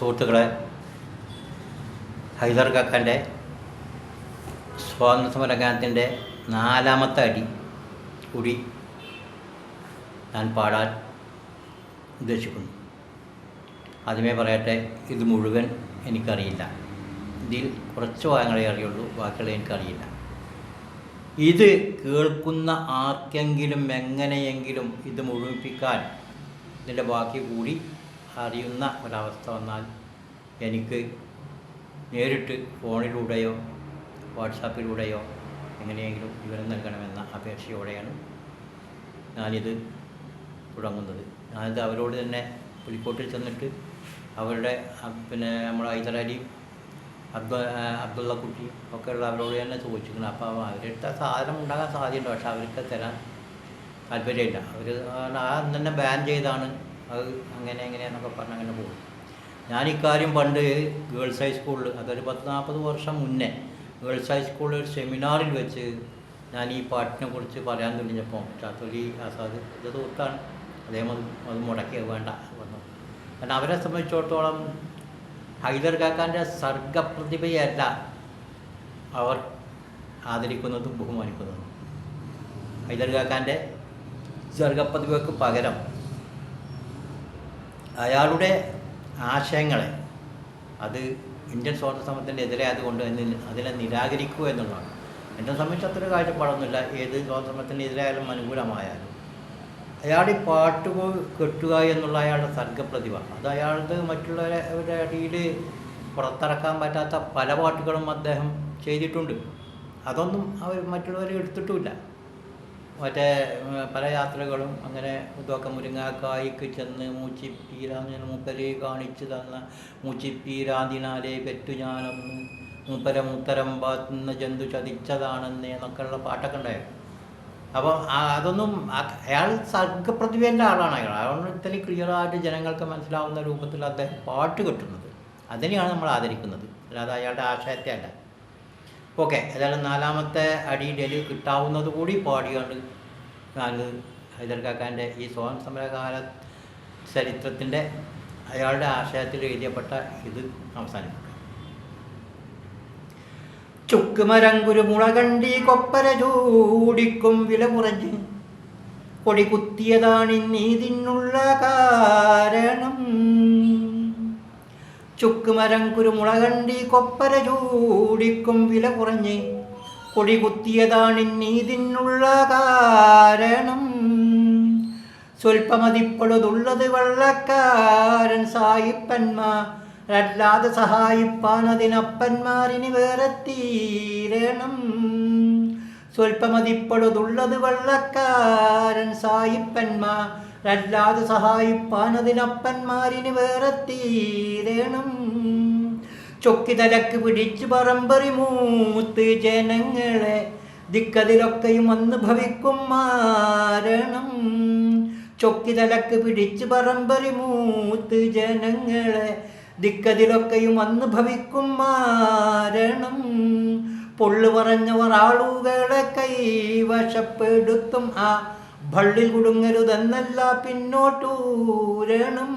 സുഹൃത്തുക്കളെ ഹൈദർ കാക്കാന്റെ സ്വാതന്ത്ര്യ സമരഗാനത്തിന്റെ നാലാമത്തെ അടി കൂടി ഞാൻ പാടാൻ ഉദ്ദേശിക്കുന്നു. ആദ്യമേ പറയട്ടെ ഇത് മുഴുവൻ എനിക്കറിയില്ല. ഇതിൽ കുറച്ച് ഭാഗങ്ങളെ അറിയുള്ളൂ ബാക്കിയുള്ള എനിക്കറിയില്ല. ഇത് കേൾക്കുന്ന ആർക്കെങ്കിലും എങ്ങനെയെങ്കിലും ഇത് മുഴുമിപ്പിക്കാൻ ഇതിന്റെ ബാക്കി കൂടി അറിയുന്ന ഒരവസ്ഥ വന്നാൽ എനിക്ക് നേരിട്ട് ഫോണിലൂടെയോ വാട്സാപ്പിലൂടെയോ എങ്ങനെയെങ്കിലും വിവരം നൽകണമെന്ന അപേക്ഷയോടെയാണ് ഞാനിത് തുടങ്ങുന്നത്. ഞാനിത് അവരോട് തന്നെ പുലിക്കോട്ടിൽ ചെന്നിട്ട് അവരുടെ പിന്നെ നമ്മുടെ ഹൈദരാലി അബ്ദു അബ്ദുള്ള കുട്ടി ഒക്കെയുള്ള അവരോട് തന്നെ ചോദിച്ചിരിക്കണം അപ്പോൾ അവരുടെ സാധനം ഉണ്ടാകാൻ സാധ്യതയുണ്ട്. പക്ഷെ അവർക്ക് തരാൻ താല്പര്യമില്ല. അവർ ആ തന്നെ ബാൻ ചെയ്താണ്. അത് അങ്ങനെ എങ്ങനെയാന്നൊക്കെ പറഞ്ഞ് അങ്ങനെ പോകും ഞാൻ ഇക്കാര്യം പണ്ട് ഗേൾസ് ഹൈസ്കൂളിൽ അതൊരു പത്ത് നാൽപ്പത് വർഷം മുന്നേ ഗേൾസ് ഹൈസ്കൂളിൽ ഒരു സെമിനാറിൽ വെച്ച് ഞാൻ ഈ പാട്ടിനെ കുറിച്ച് പറയാൻ തുടങ്ങിയപ്പോൾ ചാത്തൊലി ആസാദ് ഇത് സുഹൃത്താണ് അദ്ദേഹം അത് അത് മുടക്കിയത് വേണ്ട വന്നു. കാരണം അവരെ സംബന്ധിച്ചിടത്തോളം ഹൈദർ കാക്കാന്റെ സർഗപ്രതിഭയല്ല അവർ ആദരിക്കുന്നതും ബഹുമാനിക്കുന്നതും. ഹൈദർ കാക്കാന്റെ സർഗപ്രതിഭയ്ക്ക് പകരം അയാളുടെ ആശയങ്ങളെ അത് ഇന്ത്യൻ സ്വാതന്ത്ര്യ സമരത്തിന്റെ എതിരെ അതുകൊണ്ട് അതിനെ- നിരാകരിക്കുക എന്നുള്ളതാണ്. എന്നെ സംബന്ധിച്ച് അത്ര കാഴ്ചപ്പാടൊന്നുമില്ല. ഏത് സ്വാതന്ത്ര്യ സമരത്തിന്റെ എതിരായാലും അനുകൂലമായാലും. അയാൾ ഈ പാട്ട് കെട്ടുക എന്നുള്ള അയാളുടെ സർഗപ്രതിഭ. അത് അയാളുടെ മറ്റുള്ളവരുടെ അടിയിൽ പുറത്തിറക്കാൻ പറ്റാത്ത പല പാട്ടുകളും അദ്ദേഹം ചെയ്തിട്ടുണ്ട്. അതൊന്നും അവർ മറ്റുള്ളവർ എടുത്തിട്ടുമില്ല. മറ്റേ പല യാത്രകളും അങ്ങനെ ഇതൊക്കെ മുരിങ്ങാക്കായ്ക്ക് ചെന്ന് മൂച്ചിപ്പീരാന്ന് മൂപ്പര് കാണിച്ചു തന്ന മൂച്ചിപ്പീരാതിനാലെ പെറ്റു ഞാനൊന്ന് മൂപ്പര മൂത്തരം പാത്തുന്ന ജന്തു ചതിച്ചതാണെന്ന് എന്നൊക്കെയുള്ള പാട്ടൊക്കെ ഉണ്ടായിരുന്നു. അപ്പം അതൊന്നും അയാൾ സർഗപ്രതിഭേന്റെ ആളാണ് അയാൾ. അതുകൊണ്ട് ഇത്രയും ക്ലിയറായിട്ട് ജനങ്ങൾക്ക് മനസ്സിലാവുന്ന രൂപത്തിൽ അദ്ദേഹം പാട്ട് കെട്ടുന്നത്. അതിനെയാണ് നമ്മൾ ആദരിക്കുന്നത്. അല്ലാതെ അയാളുടെ ആശയത്തെ അല്ല. ഓക്കെ ഏതായാലും നാലാമത്തെ അടി ഡെലി കിട്ടാവുന്നത് കൂടി പാടിയാണ് നാല് ഹൈദർക്കാക്കാന്റെ ഈ സ്വാതന്ത്ര്യ സമരകാല ചരിത്രത്തിന്റെ അയാളുടെ ആശയത്തിൽ എഴുതിയപ്പെട്ട ഇത് അവസാനിപ്പിക്കും. ചുക്കുമരങ്കുരു മുളകണ്ടി കൊപ്പര ചൂടിക്കും വില കുറഞ്ഞ്. കൊടി കുത്തിയതാണിന്നീതിനുള്ള കാരണം ചുക്കുമരം കുരുമുളകണ്ടി കൊപ്പര ചൂടിക്കും വില കുറഞ്ഞ് കൊടി കുത്തിയതാണിന്നീതിനുള്ള കാരണം. സ്വൽപ്പമതിപ്പഴുതുള്ളത് വള്ളക്കാരൻ സായിപ്പന്മാരല്ലാതെ സഹായിപ്പാൻ അതിനപ്പന്മാരിനി വേറെ തീരണം. സ്വൽപ്പമതിപ്പഴുതുള്ളത് വള്ളക്കാരൻ സായിപ്പന്മാരല്ലാതെ സഹായിപ്പാൻ അതിനപ്പന്മാരിനി വേറെ തീരണം ചൊക്കിതലക്ക് പിടിച്ചു പറമ്പറി മൂത്ത് ജനങ്ങളെ ദിക്കതിലൊക്കെയും വന്ന് ഭവിക്കും മാരണം. ചൊക്കിതലക്ക് പിടിച്ചു പറമ്പറി മൂത്ത് ജനങ്ങളെ ദിക്കതിലൊക്കെയും വന്ന് ഭവിക്കും മാരണം. പൊള്ളു പറഞ്ഞവർ ആളുകളെ കൈവശപ്പെടുത്തും ആ ഭള്ളിൽ കുടുങ്ങരുതെന്നല്ല പിന്നോട്ടൂരണം.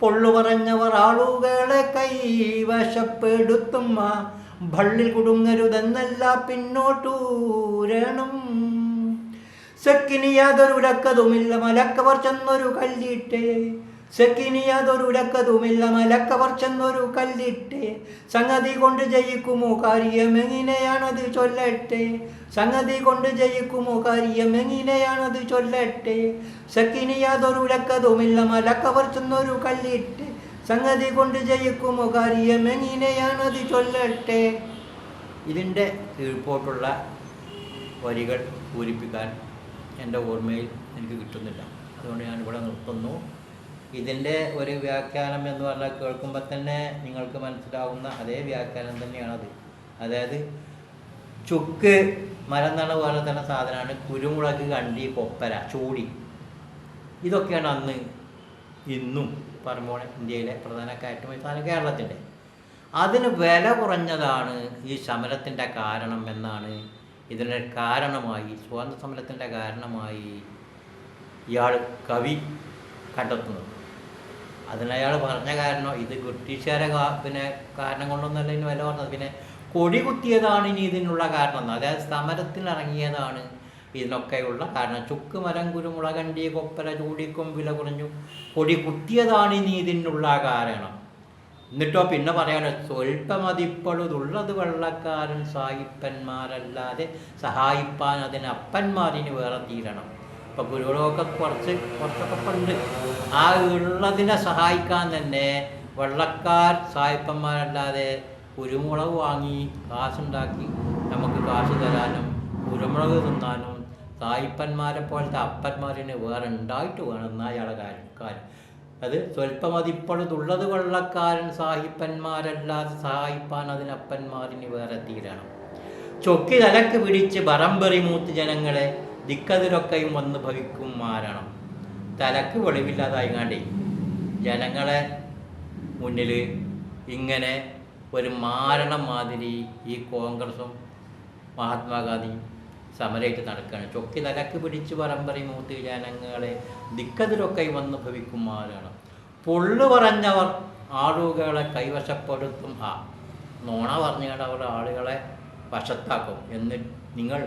പൊള്ളു പറഞ്ഞവർ ആളുകളെ കൈവശപ്പെടുത്തും. ആ ഭള്ളിൽ കുടുങ്ങരുതെന്നല്ല പിന്നോട്ടൂരണം. സെക്കിനി യാതൊരുടക്കതുമില്ല മലക്കവർ ചെന്നൊരു കല്ലിട്ടേ. സെക്കിനി യാതൊരുടക്കതുമില്ല മലക്കവർ കല്ലിട്ടേ സംഗതി കൊണ്ട് ജയിക്കുമോ കാര്യം എങ്ങനെയാണത് ചൊല്ലട്ടെ? സംഗതി കൊണ്ട് ജയിക്കുമോ കാര്യം എങ്ങനെയാണത് ചൊല്ലട്ടെ? സെക്കിനി യാതൊരുടക്കതുമില്ല മലക്കവർ ചെന്നൊരു കല്ലിട്ട് സംഗതി കൊണ്ട് ജയിക്കുമോ കാര്യം എങ്ങനെയാണത് ചൊല്ലട്ടെ? ഇതിന്റെ കീഴ്പോട്ടുള്ള വരികൾ പൂരിപ്പിക്കാൻ എന്റെ ഓർമ്മയിൽ എനിക്ക് കിട്ടുന്നില്ല. അതുകൊണ്ട് ഞാൻ ഇവിടെ നിർത്തുന്നു. ഇതിന്റെ ഒരു വ്യാഖ്യാനം എന്ന് പറഞ്ഞാൽ കേൾക്കുമ്പോൾ തന്നെ നിങ്ങൾക്ക് മനസ്സിലാവുന്ന അതേ വ്യാഖ്യാനം തന്നെയാണത്. അതായത് ചുക്ക് മരം നണ പോലെ തന്നെ സാധനമാണ് കുരുമുളക് കണ്ടി കൊപ്പര ചൂടി. ഇതൊക്കെയാണ് അന്ന് ഇന്നും പറമ്പോണ ഇന്ത്യയിലെ പ്രധാന കയറ്റുമതി സാധനം കേരളത്തിന്റെ. അതിന് വില കുറഞ്ഞതാണ് ഈ സമരത്തിന്റെ കാരണം എന്നാണ് ഇതിന് കാരണമായി സ്വാതന്ത്ര്യ സമരത്തിന്റെ കാരണമായി ഇയാൾ കവി കണ്ടെത്തുന്നത്. അതിന് അയാൾ പറഞ്ഞ കാരണം ഇത് ബ്രിട്ടീഷുകാരെ പിന്നെ കാരണം കൊണ്ടൊന്നല്ല ഇനി വില പറഞ്ഞത് പിന്നെ കൊടി കുത്തിയതാണ് ഇനി ഇതിനുള്ള കാരണം. അതായത് സമരത്തിനിറങ്ങിയതാണ് ഇതിനൊക്കെയുള്ള കാരണം. ചുക്ക് മരം കുരുമുളകണ്ടി കൊപ്പര ചൂടിക്കും വില കുറഞ്ഞു. കൊടി കുത്തിയതാണ് ഇനി ഇതിനുള്ള കാരണം. എന്നിട്ടോ പിന്നെ പറയാനോ സ്വൽപ്പമതിപ്പഴുതുള്ളത് വെള്ളക്കാരൻ സായിപ്പന്മാരല്ലാതെ സഹായിപ്പാൻ അതിന് അപ്പന്മാരിന് വേറെ തീരണം. ഇപ്പൊ ഗുരുകളൊക്കെ കുറച്ച് കുറച്ചൊക്കെ ഉണ്ട് ആ ഉള്ളതിനെ സഹായിക്കാൻ തന്നെ വെള്ളക്കാർ സായിപ്പന്മാരല്ലാതെ കുരുമുളക് വാങ്ങി കാശുണ്ടാക്കി നമുക്ക് കാശ് തരാനും കുരുമുളക് തിന്നാനും സായിപ്പന്മാരെ പോലത്തെ അപ്പന്മാരിന് വേറെ ഉണ്ടായിട്ട് വേണം എന്നാ അയാളെ കാര്യം കാര്യം. അത് സ്വല്പമതിപ്പഴുതുള്ളത് വെള്ളക്കാരൻ സാഹിപ്പന്മാരല്ലാതെ സഹായിപ്പാൻ അതിനപ്പന്മാരിന് വേറെ തീരണം. ചൊക്കി തലക്ക് പിടിച്ച് ബറമ്പെറി മൂത്ത് ജനങ്ങളെ ദിക്കതിരൊക്കെയും വന്ന് ഭവിക്കും മാരണം. തലക്ക് വെളിവില്ലാതായിങ്ങാണ്ടേ. ജനങ്ങളെ മുന്നിൽ ഇങ്ങനെ ഒരു മാരണം മാതിരി ഈ കോൺഗ്രസും മഹാത്മാഗാന്ധി സമരമായിട്ട് നടക്കുകയാണ് ചൊക്കി തലക്ക് പിടിച്ച് പരമ്പര മൂത്ത് ജനങ്ങളെ ദിക്കതിലൊക്കെ വന്ന് ഭവിക്കുമാരാണ് പൊള്ളു പറഞ്ഞവർ ആളുകളെ കൈവശപ്പെടുത്തും. ആ നോണ പറഞ്ഞുകൊണ്ട് അവർ ആളുകളെ വശത്താക്കും. എന്നിട്ട് നിങ്ങൾ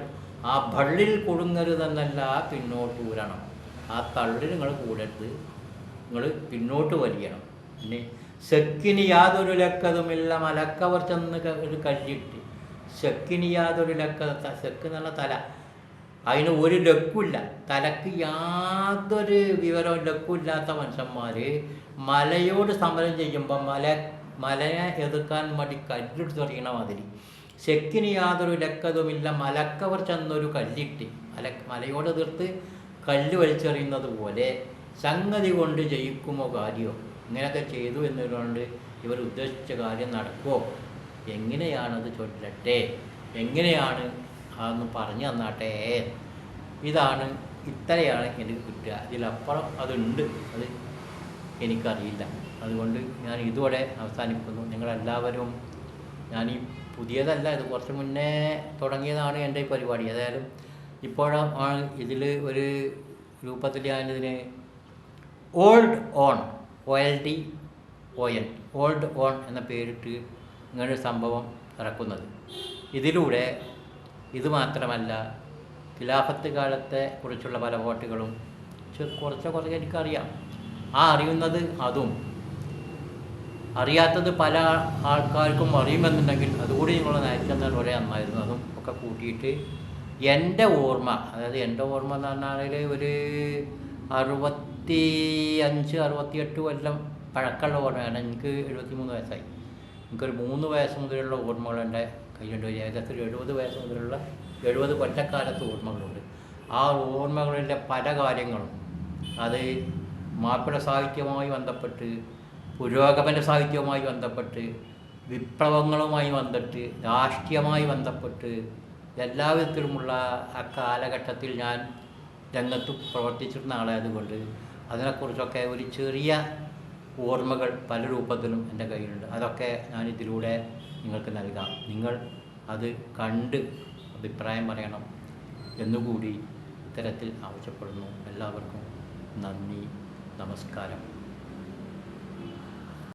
ആ ഭള്ളിൽ കുടുങ്ങരുതെന്നല്ല പിന്നോട്ട് ഊരണം. ആ തള്ളിൽ നിങ്ങൾ കൂടരുത്. നിങ്ങൾ പിന്നോട്ട് വലിയണം. പിന്നെ സെക്കിന് യാതൊരു ലക്കതുമില്ല. മലക്കവർ ചെന്ന് ഒരു കല്ലിട്ട്. സെക്കിന് യാതൊരു ലക്ക ശക്ക് എന്നുള്ള തല. അതിന് ഒരു ലക്കുമില്ല തലക്ക് യാതൊരു വിവരവും ലക്കുമില്ലാത്ത മനുഷ്യന്മാർ മലയോട് സമരം ചെയ്യുമ്പോൾ മല മലയെ എതിർക്കാൻ വേണ്ടി കല്ലെടുത്ത് തുടങ്ങണ മാതിരി. ശക്കിന് യാതൊരു ലക്കതുമില്ല. മലക്കവർ ചെന്നൊരു കല്ലിട്ട്. മല മലയോട് എതിർത്ത് കല്ല് വലിച്ചെറിയുന്നത് പോലെ സംഗതി കൊണ്ട് ജയിക്കുമോ കാര്യമോ ഇങ്ങനെയൊക്കെ ചെയ്തു എന്നതുകൊണ്ട് ഇവർ ഉദ്ദേശിച്ച കാര്യം നടക്കുമോ എങ്ങനെയാണത് ചൊല്ലട്ടെ? എങ്ങനെയാണ് അതൊന്ന് പറഞ്ഞു തന്നാട്ടെ? ഇതാണ് ഇത്രയാണ് എനിക്ക് കിട്ടുക ഇതിലപ്പുറം അതുണ്ട്. അത് എനിക്കറിയില്ല. അതുകൊണ്ട് ഞാൻ ഇതോടെ അവസാനിക്കുന്നു നിങ്ങളെല്ലാവരും ഞാൻ ഈ പുതിയതല്ല ഇത് കുറച്ച് മുന്നേ തുടങ്ങിയതാണ് എന്റെ പരിപാടി. ഏതായാലും ഇപ്പോഴാണ് ഇതിൽ ഒരു രൂപത്തിൽ ഞാനിതിന് old on O L D O N old on എന്ന പേരിട്ട് ഇങ്ങനൊരു സംഭവം ഇറക്കുന്നത്. ഇതിലൂടെ ഇത് മാത്രമല്ല ഖിലാഫത്ത് കാലത്തെ കുറിച്ചുള്ള പല വോട്ടുകളും കുറച്ച് കുറച്ച് എനിക്കറിയാം. ആ അറിയുന്നത് അതും. അറിയാത്തത് പല ആൾക്കാർക്കും അറിയുമെന്നുണ്ടെങ്കിൽ അതുകൂടി നിങ്ങൾ നയിച്ചെന്നാൽ ഒരേ നന്നായിരുന്നു. അതും ഒക്കെ കൂട്ടിയിട്ട് എന്റെ ഓർമ്മ അതായത് എന്റെ ഓർമ്മ എന്ന് പറഞ്ഞാൽ ഒരു അറുപത്തി അഞ്ച് അറുപത്തിയെട്ട് കൊല്ലം പഴക്കമുള്ള ഓർമ്മയാണ്. എനിക്ക് എഴുപത്തി മൂന്ന് വയസ്സായി. എനിക്കൊരു മൂന്ന് വയസ്സ് മുതലുള്ള ഓർമ്മകൾ എന്റെ കയ്യിലുണ്ട്. ഏകദേശം ഒരു എഴുപത് വയസ്സ് മുതലുള്ള എഴുപത് കൊല്ലക്കാലത്ത് ഓർമ്മകളുണ്ട്. ആ ഓർമ്മകളിലെ പല കാര്യങ്ങളും അത് മാപ്പിള സാഹിത്യവുമായി ബന്ധപ്പെട്ട് പുരോഗമന സാഹിത്യവുമായി ബന്ധപ്പെട്ട് വിപ്ലവങ്ങളുമായി ബന്ധപ്പെട്ട് രാഷ്ട്രീയമായി ബന്ധപ്പെട്ട് എല്ലാവിധത്തിലുമുള്ള ആ കാലഘട്ടത്തിൽ ഞാൻ രംഗത്ത് പ്രവർത്തിച്ചിരുന്ന ആളായതുകൊണ്ട് അതിനെക്കുറിച്ചൊക്കെ ഒരു ചെറിയ ഓർമ്മകൾ പല രൂപത്തിലും എന്റെ കയ്യിലുണ്ട്. അതൊക്കെ ഞാൻ ഇതിലൂടെ നിങ്ങൾക്ക് നൽകാം. നിങ്ങൾ അത് കണ്ട് അഭിപ്രായം പറയണം എന്നുകൂടി ഇത്തരത്തിൽ ആവശ്യപ്പെടുന്നു. എല്ലാവർക്കും നന്ദി നമസ്കാരം.